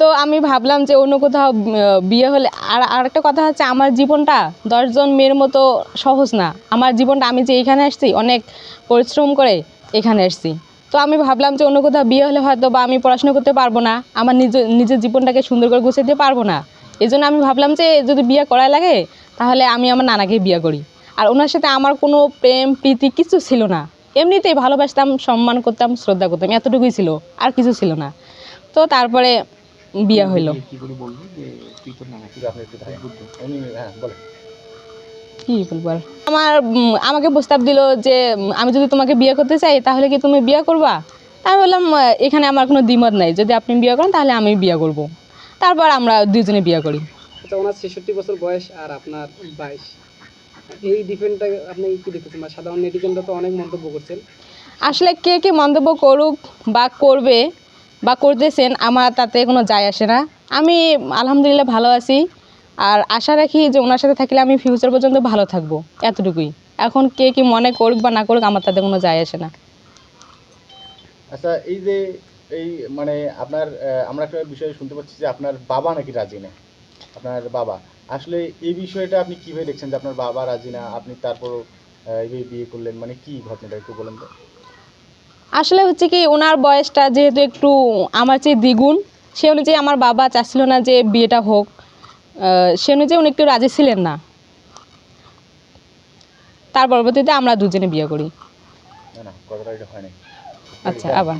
তো আমি ভাবলাম যে অন্য কোথাও বিয়ে হলে, আর আরেকটা কথা হচ্ছে আমার জীবনটা দশজন মেয়ের মতো সহজ না। আমার জীবনটা আমি যে এখানে আসছি, অনেক পরিশ্রম করে এখানে আসছি। তো আমি ভাবলাম যে অন্য কোথাও বিয়ে হলে হয়তো বা আমি পড়াশোনা করতে পারব না, আমার নিজের নিজের জীবনটাকে সুন্দর করে গুছিয়ে দিতে পারব না। এই আমি ভাবলাম যে যদি বিয়ে করাই লাগে, তাহলে আমি আমার নানাকে বিয়ে করি। আর ওনার সাথে আমার কোনো প্রেম, প্রীতি কিছু ছিল না। এমনিতেই ভালোবাসতাম সম্মান করতাম শ্রদ্ধা করতাম এতটুকুই ছিল আর কিছু ছিল না। তো তারপরে বিয়ে হইল। কি বলব হ্যাঁ আর? আমার আমাকে প্রস্তাব দিল যে আমি যদি তোমাকে বিয়ে করতে চাই তাহলে কি তুমি বিয়ে করবা? আমি বললাম এখানে আমার কোনো দ্বিমত নাই। যদি আপনি বিয়ে করেন তাহলে আমি বিয়ে করব। তারপর আমরা দুজনে বিয়ে করি। আচ্ছা ওনার ছেষট্টি বছর বয়স আর আপনার বাইশ। এই ডিফেন্ডটা আপনি কি দেখতেছেন? বা সাধারণ নেটিজনরা তো অনেক মন্তব্য করছেন। আসলে কে কে মন্তব্য করুক বা করবে বা করতেছেন আমার তাতে কোনো যায় আসে না। আমি আলহামদুলিল্লাহ ভালো আছি আর আশা রাখি যে ওনার সাথে থাকলে আমি ফিউচার পর্যন্ত ভালো থাকব এতটুকুই। এখন কে কি মনে করুক বা না করুক আমার তাতে কোনো যায় আসে না। আচ্ছা এই যে এই মানে আপনার আমরা একটা বিষয় শুনতে পাচ্ছি যে আপনার বাবা নাকি রাজি না আপনার বাবা। আসলে এই বিষয়টা আপনি কীভাবে দেখছেন যে আপনার বাবা রাজি না? আপনি তারপর এইভাবে বিয়ে করলেন মানে কি ঘটনাটা একটু বলেন তো। আসলে হচ্ছে কি ওনার বয়সটা যেহেতু একটু আমার চেয়ে দ্বিগুণ সে অনুযায়ী আমার বাবা চাচ্ছিল না যে বিয়েটা হোক। সে অনুযায়ী উনি একটু রাজি ছিলেন না। তার পরবর্তীতে আমরা দুজনে বিয়ে করি। আচ্ছা আবার।